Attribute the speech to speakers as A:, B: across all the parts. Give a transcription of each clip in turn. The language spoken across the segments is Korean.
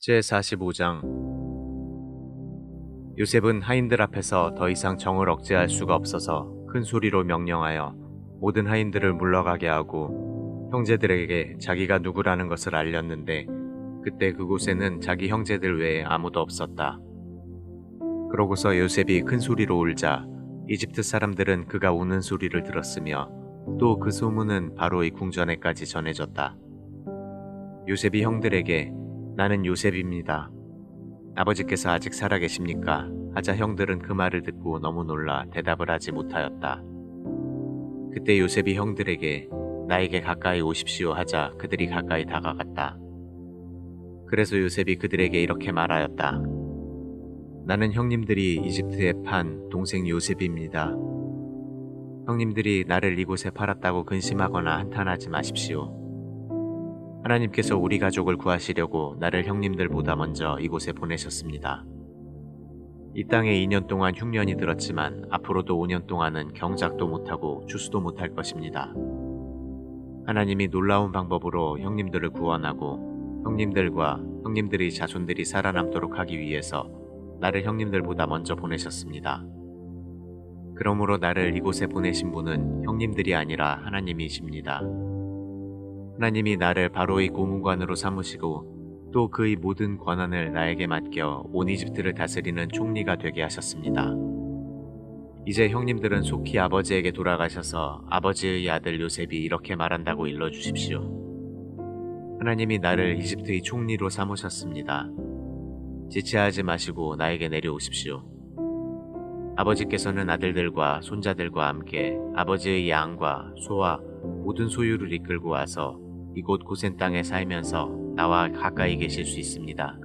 A: 제45장 요셉은 하인들 앞에서 더 이상 정을 억제할 수가 없어서 큰 소리로 명령하여 모든 하인들을 물러가게 하고 형제들에게 자기가 누구라는 것을 알렸는데 그때 그곳에는 자기 형제들 외에 아무도 없었다. 그러고서 요셉이 큰 소리로 울자 이집트 사람들은 그가 우는 소리를 들었으며 또 그 소문은 바로의 궁전에까지 전해졌다. 요셉이 형들에게 나는 요셉입니다. 아버지께서 아직 살아계십니까? 하자 형들은 그 말을 듣고 너무 놀라 대답을 하지 못하였다. 그때 요셉이 형들에게 나에게 가까이 오십시오 하자 그들이 가까이 다가갔다. 그래서 요셉이 그들에게 이렇게 말하였다. 나는 형님들이 이집트에 판 동생 요셉입니다. 형님들이 나를 이곳에 팔았다고 근심하거나 한탄하지 마십시오. 하나님께서 우리 가족을 구하시려고 나를 형님들보다 먼저 이곳에 보내셨습니다. 이 땅에 2년 동안 흉년이 들었지만 앞으로도 5년 동안은 경작도 못하고 추수도 못할 것입니다. 하나님이 놀라운 방법으로 형님들을 구원하고 형님들과 형님들의 자손들이 살아남도록 하기 위해서 나를 형님들보다 먼저 보내셨습니다. 그러므로 나를 이곳에 보내신 분은 형님들이 아니라 하나님이십니다. 하나님이 나를 바로의 고문관으로 삼으시고 또 그의 모든 권한을 나에게 맡겨 온 이집트를 다스리는 총리가 되게 하셨습니다. 이제 형님들은 속히 아버지에게 돌아가셔서 아버지의 아들 요셉이 이렇게 말한다고 일러주십시오. 하나님이 나를 이집트의 총리로 삼으셨습니다. 지체하지 마시고 나에게 내려오십시오. 아버지께서는 아들들과 손자들과 함께 아버지의 양과 소와 모든 소유를 이끌고 와서 이곳 고센 땅에 살면서 나와 가까이 계실 수 있습니다.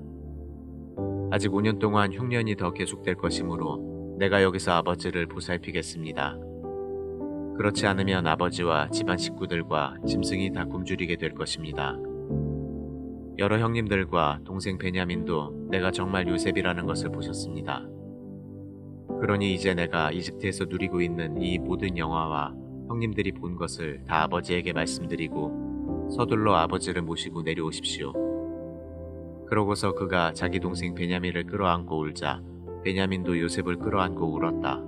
A: 아직 5년 동안 흉년이 더 계속될 것이므로 내가 여기서 아버지를 보살피겠습니다. 그렇지 않으면 아버지와 집안 식구들과 짐승이 다 굶주리게 될 것입니다. 여러 형님들과 동생 베냐민도 내가 정말 요셉이라는 것을 보셨습니다. 그러니 이제 내가 이집트에서 누리고 있는 이 모든 영화와 형님들이 본 것을 다 아버지에게 말씀드리고 서둘러 아버지를 모시고 내려오십시오. 그러고서 그가 자기 동생 베냐민을 끌어안고 울자 베냐민도 요셉을 끌어안고 울었다.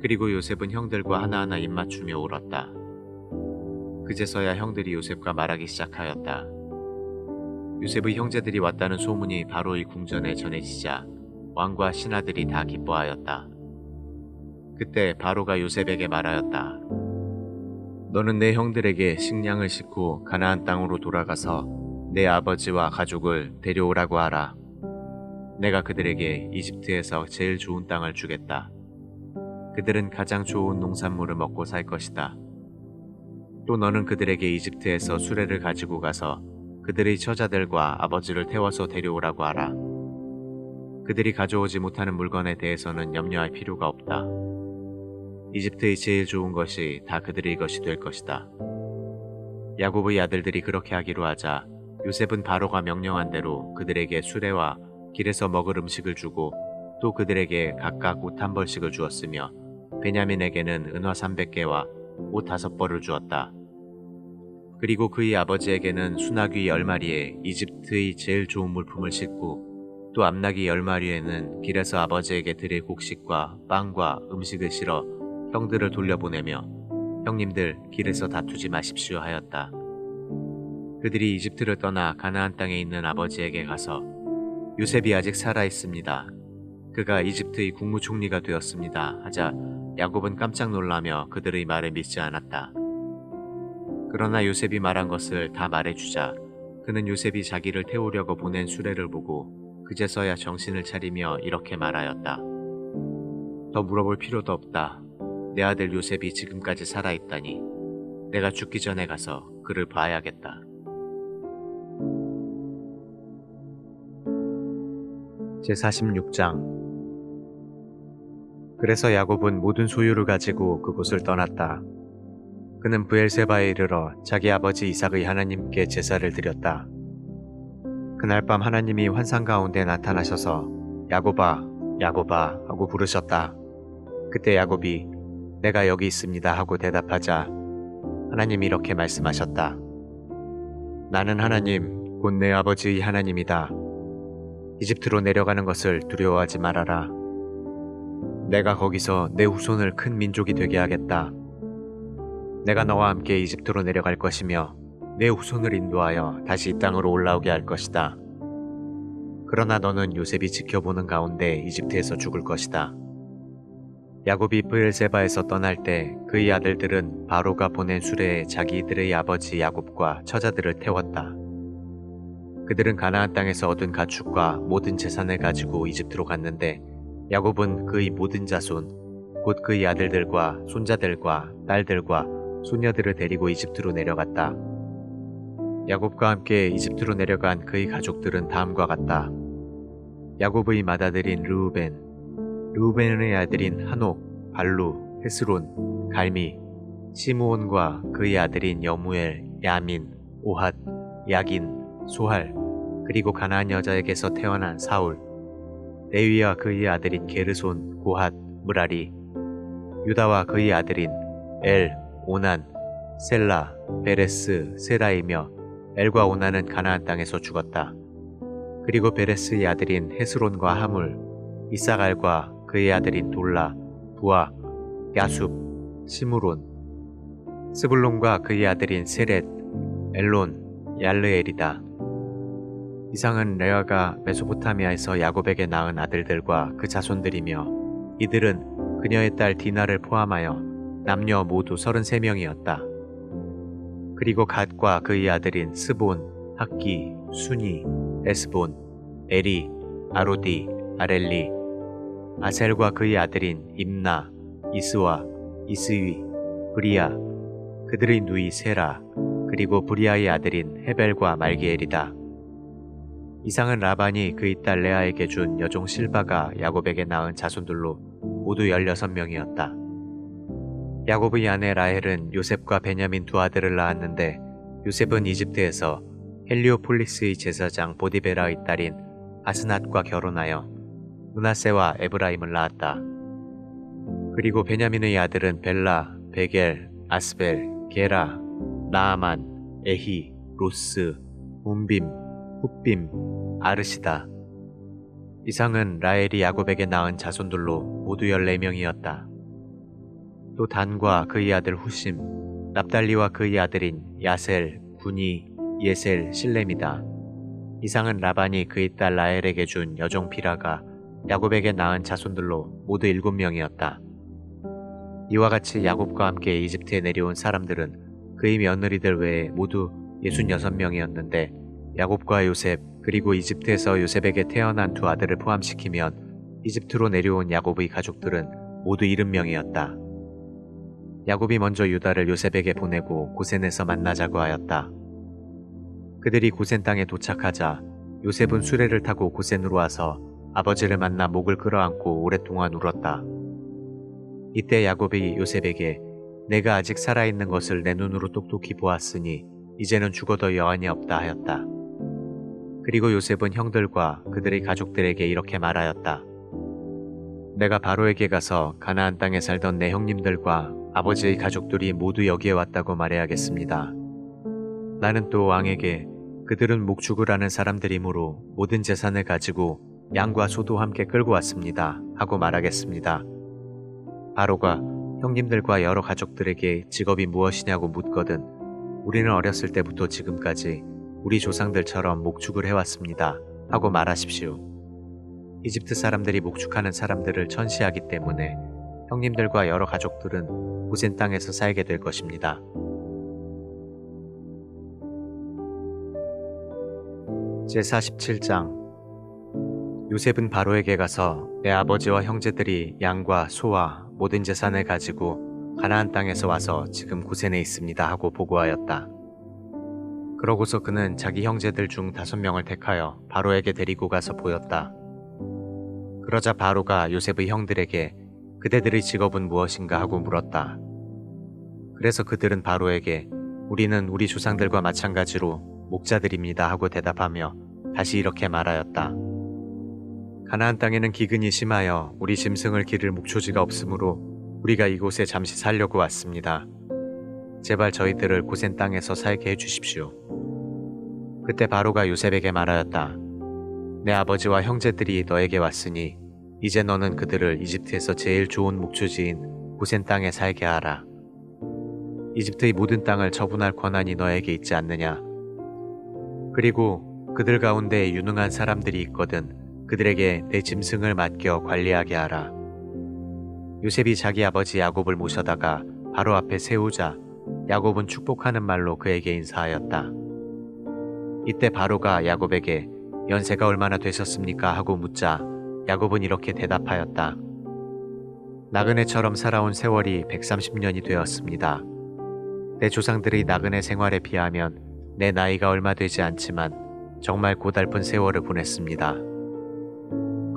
A: 그리고 요셉은 형들과 하나하나 입맞추며 울었다. 그제서야 형들이 요셉과 말하기 시작하였다. 요셉의 형제들이 왔다는 소문이 바로의 궁전에 전해지자 왕과 신하들이 다 기뻐하였다. 그때 바로가 요셉에게 말하였다. 너는 내 형들에게 식량을 싣고 가나안 땅으로 돌아가서 내 아버지와 가족을 데려오라고 하라. 내가 그들에게 이집트에서 제일 좋은 땅을 주겠다. 그들은 가장 좋은 농산물을 먹고 살 것이다. 또 너는 그들에게 이집트에서 수레를 가지고 가서 그들의 처자들과 아버지를 태워서 데려오라고 하라. 그들이 가져오지 못하는 물건에 대해서는 염려할 필요가 없다. 이집트의 제일 좋은 것이 다 그들의 것이 될 것이다. 야곱의 아들들이 그렇게 하기로 하자 요셉은 바로가 명령한 대로 그들에게 수레와 길에서 먹을 음식을 주고 또 그들에게 각각 옷 한 벌씩을 주었으며 베냐민에게는 은화 300개와 옷 다섯 벌을 주었다. 그리고 그의 아버지에게는 수나귀 10마리에 이집트의 제일 좋은 물품을 싣고 또 암나귀 10마리에는 길에서 아버지에게 드릴 곡식과 빵과 음식을 실어 형들을 돌려보내며 형님들 길에서 다투지 마십시오 하였다. 그들이 이집트를 떠나 가나안 땅에 있는 아버지에게 가서 요셉이 아직 살아 있습니다. 그가 이집트의 국무총리가 되었습니다. 하자 야곱은 깜짝 놀라며 그들의 말을 믿지 않았다. 그러나 요셉이 말한 것을 다 말해주자 그는 요셉이 자기를 태우려고 보낸 수레를 보고 그제서야 정신을 차리며 이렇게 말하였다. 더 물어볼 필요도 없다. 내 아들 요셉이 지금까지 살아있다니 내가 죽기 전에 가서 그를 봐야겠다. 제46장 그래서 야곱은 모든 소유를 가지고 그곳을 떠났다. 그는 부엘세바에 이르러 자기 아버지 이삭의 하나님께 제사를 드렸다. 그날 밤 하나님이 환상 가운데 나타나셔서 야곱아, 야곱아 하고 부르셨다. 그때 야곱이 내가 여기 있습니다 하고 대답하자 하나님이 이렇게 말씀하셨다. 나는 하나님, 곧 내 아버지의 하나님이다. 이집트로 내려가는 것을 두려워하지 말아라. 내가 거기서 내 후손을 큰 민족이 되게 하겠다. 내가 너와 함께 이집트로 내려갈 것이며 내 후손을 인도하여 다시 이 땅으로 올라오게 할 것이다. 그러나 너는 요셉이 지켜보는 가운데 이집트에서 죽을 것이다. 야곱이 브엘세바에서 떠날 때 그의 아들들은 바로가 보낸 수레에 자기들의 아버지 야곱과 처자들을 태웠다. 그들은 가나안 땅에서 얻은 가축과 모든 재산을 가지고 이집트로 갔는데 야곱은 그의 모든 자손, 곧 그의 아들들과 손자들과 딸들과 소녀들을 데리고 이집트로 내려갔다. 야곱과 함께 이집트로 내려간 그의 가족들은 다음과 같다. 야곱의 맏아들인 르우벤, 르우벤의 아들인 한옥, 발루, 헤스론, 갈미, 시므온과 그의 아들인 여무엘, 야민, 오핫, 야긴, 소할, 그리고 가나안 여자에게서 태어난 사울, 레위와 그의 아들인 게르손, 고핫, 무라리, 유다와 그의 아들인 엘, 오난, 셀라, 베레스, 세라이며 엘과 오난은 가나안 땅에서 죽었다. 그리고 베레스의 아들인 헤스론과 하물, 이사갈과 그의 아들인 돌라, 부아, 야숲, 시므론, 스불론과 그의 아들인 세렛, 엘론, 얄르엘이다. 이상은 레아가 메소포타미아에서 야곱에게 낳은 아들들과 그 자손들이며 이들은 그녀의 딸 디나를 포함하여 남녀 모두 33명이었다. 그리고 갓과 그의 아들인 스본, 학기, 순이, 에스본, 에리, 아로디, 아렐리, 아셀과 그의 아들인 임나, 이스와, 이스위, 브리아, 그들의 누이 세라, 그리고 브리아의 아들인 헤벨과 말기엘이다. 이상은 라반이 그의 딸 레아에게 준 여종 실바가 야곱에게 낳은 자손들로 모두 16명이었다. 야곱의 아내 라헬은 요셉과 베냐민 두 아들을 낳았는데 요셉은 이집트에서 헬리오폴리스의 제사장 보디베라의 딸인 아스낫과 결혼하여 문하세와 에브라임을 낳았다. 그리고 베냐민의 아들은 벨라, 베겔, 아스벨, 게라, 나아만, 에히, 로스, 움빔, 훗빔, 아르시다. 이상은 라헬이 야곱에게 낳은 자손들로 모두 14명이었다. 또 단과 그의 아들 후심, 납달리와 그의 아들인 야셀, 군이, 예셀, 실렘이다. 이상은 라반이 그의 딸 라헬에게 준 여종 비라가 야곱에게 낳은 자손들로 모두 일곱 명이었다. 이와 같이 야곱과 함께 이집트에 내려온 사람들은 그의 며느리들 외에 모두 66명이었는데 야곱과 요셉 그리고 이집트에서 요셉에게 태어난 두 아들을 포함시키면 이집트로 내려온 야곱의 가족들은 모두 70명이었다. 야곱이 먼저 유다를 요셉에게 보내고 고센에서 만나자고 하였다. 그들이 고센 땅에 도착하자 요셉은 수레를 타고 고센으로 와서 아버지를 만나 목을 끌어안고 오랫동안 울었다. 이때 야곱이 요셉에게 내가 아직 살아있는 것을 내 눈으로 똑똑히 보았으니 이제는 죽어도 여한이 없다 하였다. 그리고 요셉은 형들과 그들의 가족들에게 이렇게 말하였다. 내가 바로에게 가서 가나안 땅에 살던 내 형님들과 아버지의 가족들이 모두 여기에 왔다고 말해야겠습니다. 나는 또 왕에게 그들은 목축을 하는 사람들이므로 모든 재산을 가지고 양과 소도 함께 끌고 왔습니다. 하고 말하겠습니다. 바로가 형님들과 여러 가족들에게 직업이 무엇이냐고 묻거든 우리는 어렸을 때부터 지금까지 우리 조상들처럼 목축을 해왔습니다. 하고 말하십시오. 이집트 사람들이 목축하는 사람들을 천시하기 때문에 형님들과 여러 가족들은 고센 땅에서 살게 될 것입니다. 제47장 요셉은 바로에게 가서 내 아버지와 형제들이 양과 소와 모든 재산을 가지고 가나안 땅에서 와서 지금 고센에 있습니다 하고 보고하였다. 그러고서 그는 자기 형제들 중 다섯 명을 택하여 바로에게 데리고 가서 보였다. 그러자 바로가 요셉의 형들에게 그대들의 직업은 무엇인가 하고 물었다. 그래서 그들은 바로에게 우리는 우리 조상들과 마찬가지로 목자들입니다 하고 대답하며 다시 이렇게 말하였다. 가나안 땅에는 기근이 심하여 우리 짐승을 기를 목초지가 없으므로 우리가 이곳에 잠시 살려고 왔습니다. 제발 저희들을 고센 땅에서 살게 해주십시오. 그때 바로가 요셉에게 말하였다. 내 아버지와 형제들이 너에게 왔으니 이제 너는 그들을 이집트에서 제일 좋은 목초지인 고센 땅에 살게 하라. 이집트의 모든 땅을 처분할 권한이 너에게 있지 않느냐. 그리고 그들 가운데 유능한 사람들이 있거든 그들에게 내 짐승을 맡겨 관리하게 하라. 요셉이 자기 아버지 야곱을 모셔다가 바로 앞에 세우자 야곱은 축복하는 말로 그에게 인사하였다. 이때 바로가 야곱에게 연세가 얼마나 되셨습니까? 하고 묻자 야곱은 이렇게 대답하였다. 나그네처럼 살아온 세월이 130년이 되었습니다. 내 조상들의 나그네 생활에 비하면 내 나이가 얼마 되지 않지만 정말 고달픈 세월을 보냈습니다.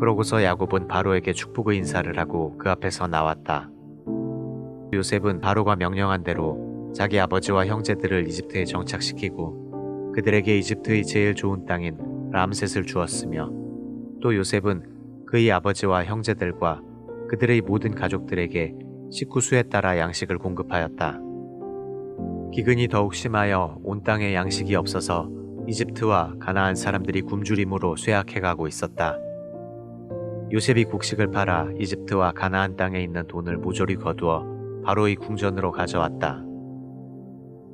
A: 그러고서 야곱은 바로에게 축복의 인사를 하고 그 앞에서 나왔다. 요셉은 바로가 명령한 대로 자기 아버지와 형제들을 이집트에 정착시키고 그들에게 이집트의 제일 좋은 땅인 람셋을 주었으며 또 요셉은 그의 아버지와 형제들과 그들의 모든 가족들에게 식구 수에 따라 양식을 공급하였다. 기근이 더욱 심하여 온 땅에 양식이 없어서 이집트와 가나안 사람들이 굶주림으로 쇠약해가고 있었다. 요셉이 곡식을 팔아 이집트와 가나안 땅에 있는 돈을 모조리 거두어 바로의 궁전으로 가져왔다.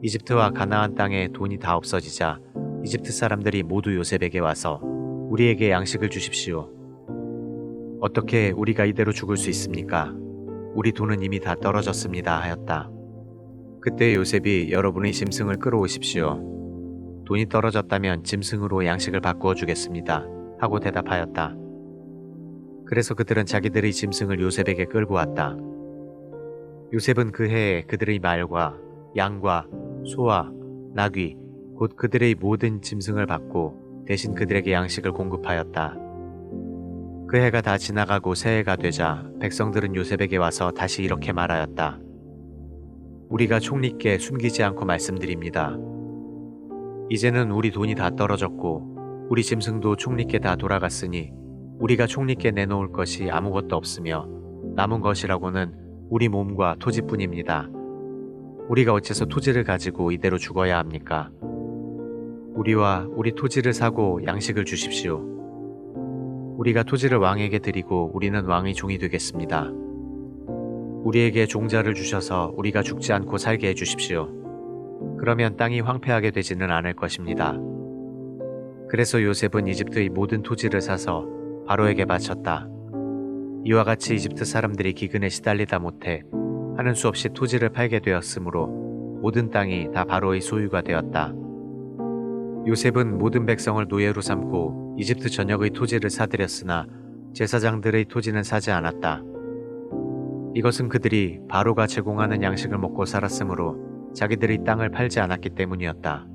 A: 이집트와 가나안 땅에 돈이 다 없어지자 이집트 사람들이 모두 요셉에게 와서 우리에게 양식을 주십시오. 어떻게 우리가 이대로 죽을 수 있습니까? 우리 돈은 이미 다 떨어졌습니다 하였다. 그때 요셉이 여러분의 짐승을 끌어오십시오. 돈이 떨어졌다면 짐승으로 양식을 바꾸어 주겠습니다. 하고 대답하였다. 그래서 그들은 자기들의 짐승을 요셉에게 끌고 왔다. 요셉은 그 해에 그들의 말과 양과 소와 나귀 곧 그들의 모든 짐승을 받고 대신 그들에게 양식을 공급하였다. 그 해가 다 지나가고 새해가 되자 백성들은 요셉에게 와서 다시 이렇게 말하였다. 우리가 총리께 숨기지 않고 말씀드립니다. 이제는 우리 돈이 다 떨어졌고 우리 짐승도 총리께 다 돌아갔으니 우리가 총리께 내놓을 것이 아무것도 없으며 남은 것이라고는 우리 몸과 토지뿐입니다. 우리가 어째서 토지를 가지고 이대로 죽어야 합니까? 우리와 우리 토지를 사고 양식을 주십시오. 우리가 토지를 왕에게 드리고 우리는 왕의 종이 되겠습니다. 우리에게 종자를 주셔서 우리가 죽지 않고 살게 해주십시오. 그러면 땅이 황폐하게 되지는 않을 것입니다. 그래서 요셉은 이집트의 모든 토지를 사서 바로에게 바쳤다. 이와 같이 이집트 사람들이 기근에 시달리다 못해 하는 수 없이 토지를 팔게 되었으므로 모든 땅이 다 바로의 소유가 되었다. 요셉은 모든 백성을 노예로 삼고 이집트 전역의 토지를 사들였으나 제사장들의 토지는 사지 않았다. 이것은 그들이 바로가 제공하는 양식을 먹고 살았으므로 자기들의 땅을 팔지 않았기 때문이었다.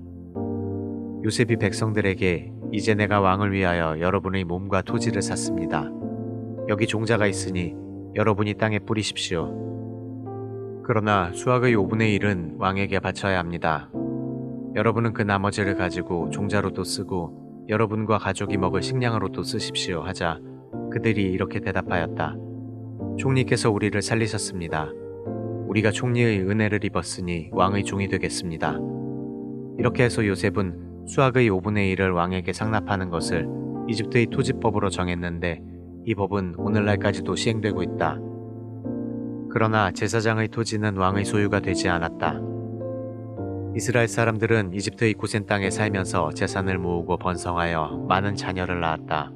A: 요셉이 백성들에게 이제 내가 왕을 위하여 여러분의 몸과 토지를 샀습니다. 여기 종자가 있으니 여러분이 땅에 뿌리십시오. 그러나 수확의 5분의 1은 왕에게 바쳐야 합니다. 여러분은 그 나머지를 가지고 종자로도 쓰고 여러분과 가족이 먹을 식량으로도 쓰십시오 하자 그들이 이렇게 대답하였다. 총리께서 우리를 살리셨습니다. 우리가 총리의 은혜를 입었으니 왕의 종이 되겠습니다. 이렇게 해서 요셉은 수학의 5분의 1을 왕에게 상납하는 것을 이집트의 토지법으로 정했는데 이 법은 오늘날까지도 시행되고 있다. 그러나 제사장의 토지는 왕의 소유가 되지 않았다. 이스라엘 사람들은 이집트의 고센 땅에 살면서 재산을 모으고 번성하여 많은 자녀를 낳았다.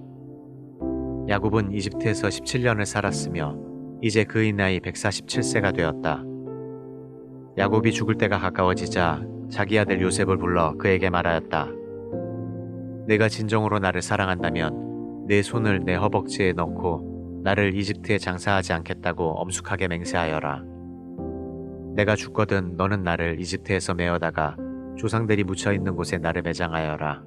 A: 야곱은 이집트에서 17년을 살았으며 이제 그의 나이 147세가 되었다. 야곱이 죽을 때가 가까워지자 자기 아들 요셉을 불러 그에게 말하였다. 내가 진정으로 나를 사랑한다면 내 손을 내 허벅지에 넣고 나를 이집트에 장사하지 않겠다고 엄숙하게 맹세하여라. 내가 죽거든 너는 나를 이집트에서 메어다가 조상들이 묻혀 있는 곳에 나를 매장하여라.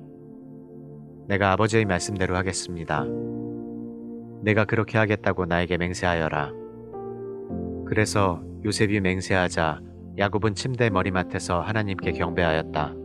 A: 내가 아버지의 말씀대로 하겠습니다. 내가 그렇게 하겠다고 나에게 맹세하여라. 그래서 요셉이 맹세하자 야곱은 침대 머리맡에서 하나님께 경배하였다.